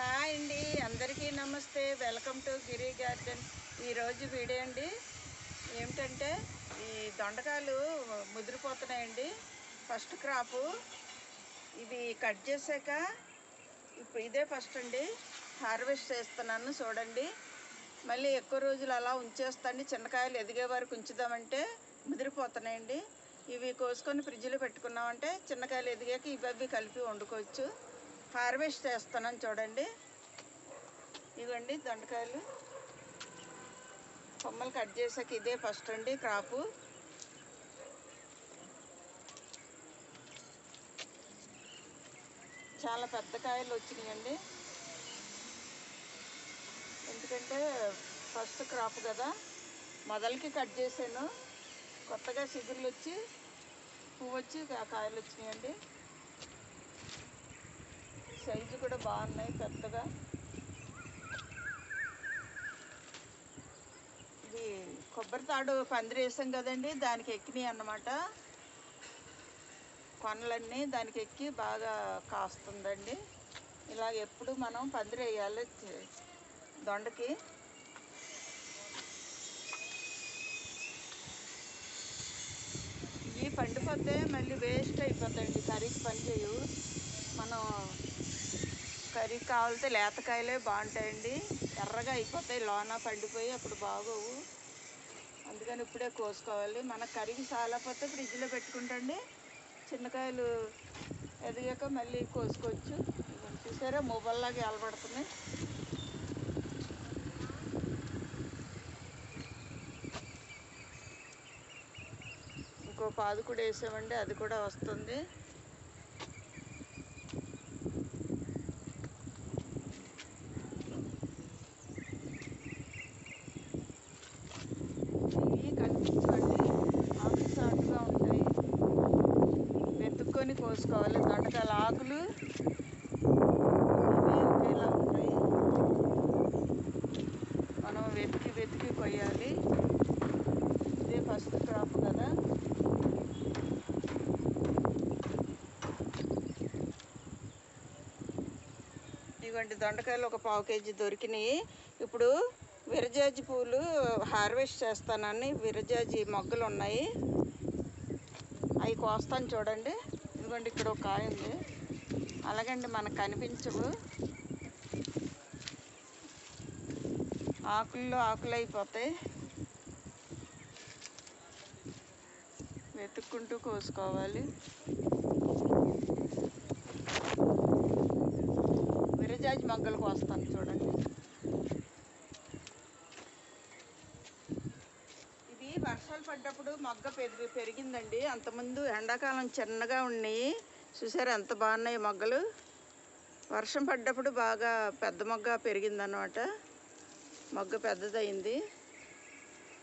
Hi అండి అందరికీ నమస్తే. వెల్కమ్ టు గిరి గార్డెన్ ఈరోజు వీడియో అండి ఏమిటంటే ఈ దొండకాయలు ముదిరిపోతున్నాయండి. ఫస్ట్ క్రాపు ఇవి కట్ చేశాక ఇప్పుడు ఇదే ఫస్ట్ అండి. హార్వెస్ట్ చేస్తున్నాను చూడండి. మళ్ళీ ఎక్కువ రోజులు అలా ఉంచేస్తాండి. చిన్నకాయలు ఎదిగే వరకు ఉంచుదామంటే ముదిరిపోతున్నాయండి. ఇవి కోసుకొని ఫ్రిడ్జ్లో పెట్టుకున్నామంటే చిన్నకాయలు ఎదిగాక ఇవి అవి కలిపి వండుకోవచ్చు. హార్వెస్ట్ చేస్తున్నాను చూడండి. ఇవ్వండి దొండకాయలు. కొమ్మలు కట్ చేసాక ఇదే ఫస్ట్ అండి క్రాపు. చాలా పెద్ద కాయలు వచ్చినాయండి. ఎందుకంటే ఫస్ట్ క్రాప్ కదా. మొదలకి కట్ చేశాను. కొత్తగా చిగుర్లు వచ్చి పువ్వు వచ్చి కాయలు వచ్చినాయండి. సైజు కూడా బాగున్నాయి పెద్దగా. ఇది కొబ్బరి తాడు పందిరి వేసాం కదండి దానికి ఎక్కినాయి అన్నమాట. కొనలన్నీ దానికి ఎక్కి బాగా కాస్తుందండి. ఇలాగ ఎప్పుడు మనం పందిరి వేయాలి దొండకి. ఇవి పండిపోతే మళ్ళీ వేస్ట్ అయిపోతాయండి కర్రీకి పని చేయు మనం కర్రీకి కావాలితే లేతకాయలే బాగుంటాయండి. ఎర్రగా అయిపోతాయి లోన పండిపోయి అప్పుడు బాగోవు. అందుకని ఇప్పుడే కోసుకోవాలి. మన కర్రీకి చాలాపోతే ఫ్రిడ్జ్లో పెట్టుకుంటండి. చిన్నకాయలు ఎదిగాక మళ్ళీ కోసుకోవచ్చు. చూసారా? మొబైల్లాగా ఎలబడుతున్నాయి ఇంకో పాదు కూడా వేసామండి. అది కూడా వస్తుంది. ఇవి కనిపించండి ఆకులు సాటుగా ఉంటాయి. వెతుక్కొని కోసుకోవాలి. దొండకాయల ఆకులు. ఒకేలా ఉంటాయి. మనం వెతికి వెతికి కొయ్యాలి. ఇదే ఫస్ట్ క్రాప్ కదా. ఇటువంటి దొండకాయలు ఒక పావు కేజీ దొరికినాయి. ఇప్పుడు విరజాజి పూలు హార్వెస్ట్ చేస్తానని విరజాజి మొగ్గలు ఉన్నాయి. అవి కోస్తాను చూడండి. ఇదిగోండి ఇక్కడ ఒక కాయ ఉంది. అలాగండి మనకు కనిపించవు. ఆకుల్లో ఆకులు అయిపోతాయి. వెతుక్కుంటూ కోసుకోవాలి. విరజాజి మొగ్గలు కోస్తాను చూడండి ఇది వర్షాలు పడ్డప్పుడు మొగ్గ పెరిగి పెరిగిందండి. అంతకుముందు ఎండాకాలం చిన్నగా ఉన్నాయి. చూసారు ఎంత బాగున్నాయి మొగ్గలు? వర్షం పడ్డప్పుడు బాగా పెద్ద మొగ్గ పెరిగిందన్నమాట. మొగ్గ పెద్దదయింది.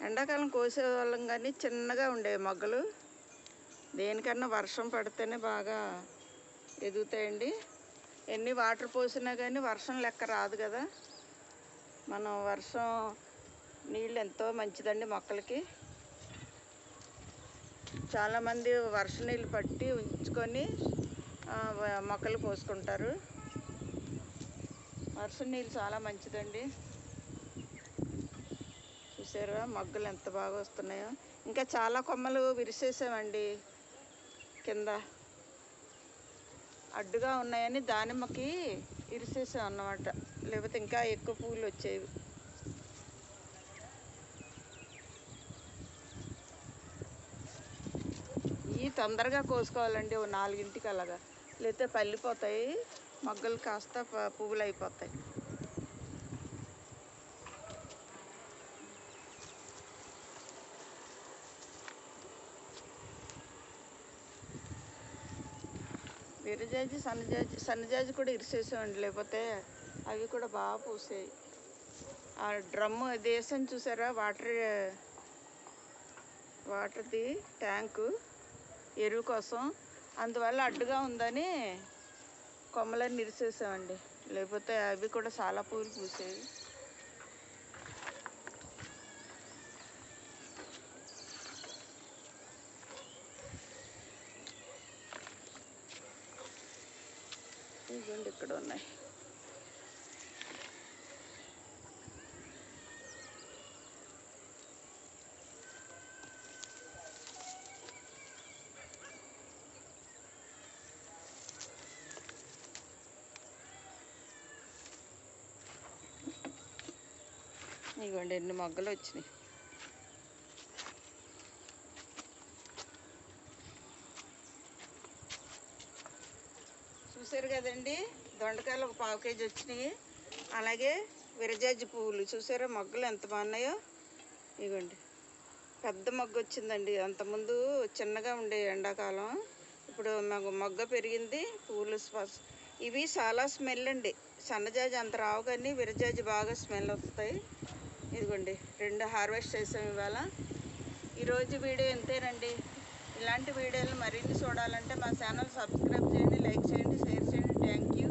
ఎండాకాలం కోసేవాళ్ళం కానీ చిన్నగా ఉండేవి మొగ్గలు. దేనికన్నా వర్షం పడితేనే బాగా ఎదుగుతాయండి. ఎన్ని వాటర్ పోసినా కానీ వర్షం లెక్క రాదు కదా. మనం వర్షం నీళ్ళు ఎంతో మంచిదండి మొక్కలకి. చాలామంది వర్ష నీళ్ళు పట్టి ఉంచుకొని మొక్కలు పోసుకుంటారు వర్షం నీళ్ళు చాలా మంచిదండి. చూసారా మొగ్గలు ఎంత బాగా వస్తున్నాయో. ఇంకా చాలా కొమ్మలు విరిసేసామండి కింద. అడ్డుగా ఉన్నాయని దానిమ్మకి ఇరిసేసాం అన్నమాట లేకపోతే ఇంకా ఎక్కువ పువ్వులు వచ్చేవి ఇవి తొందరగా కోసుకోవాలండి ఓ నాలుగింటికి అలాగా. లేకపోతే పల్లిపోతాయి మొగ్గలు కాస్త ప- పువ్వులు అయిపోతాయి విరజాజి సన్నజాజి సన్నజాజి కూడా ఇరిసేసామండి. లేకపోతే అవి కూడా బాగా పూసాయి. ఆ డ్రమ్ము దేశం చూసారా? వాటర్ వాటర్ది ట్యాంకు. ఎరువు కోసం. అందువల్ల అడ్డుగా ఉందని కొమ్మలని నిరిసేసామండి. లేకపోతే అవి కూడా చాలా పూలు పూసేవి. ఇదిగోండి ఇక్కడ ఉన్నాయి. ఇదిగోండి ఎన్ని మొగ్గలు వచ్చినాయి. చూసారు కదండి దొండకాయలు ఒక పావు కేజీ వచ్చినాయి. అలాగే విరజాజి పువ్వులు చూసారా మొగ్గలు ఎంత బాగున్నాయో? ఇదిగోండి పెద్ద మొగ్గ వచ్చిందండి. అంతకుముందు చిన్నగా ఉండే ఎండాకాలం ఇప్పుడు మాకు మొగ్గ పెరిగింది పువ్వులు స్ప- ఇవి చాలా స్మెల్ అండి. సన్నజాజి అంత రావు కానీ విరజాజి బాగా స్మెల్ వస్తాయి. ఇదిగోండి రెండు హార్వెస్ట్ చేసాం ఇవాళ. ఈరోజు వీడియో ఇంతేనండి. ఇలాంటి వీడియోలు మరిన్ని చూడాలంటే మా ఛానల్ సబ్స్క్రైబ్ చేయండి లైక్ చేయండి షేర్ చేయండి. Thank you.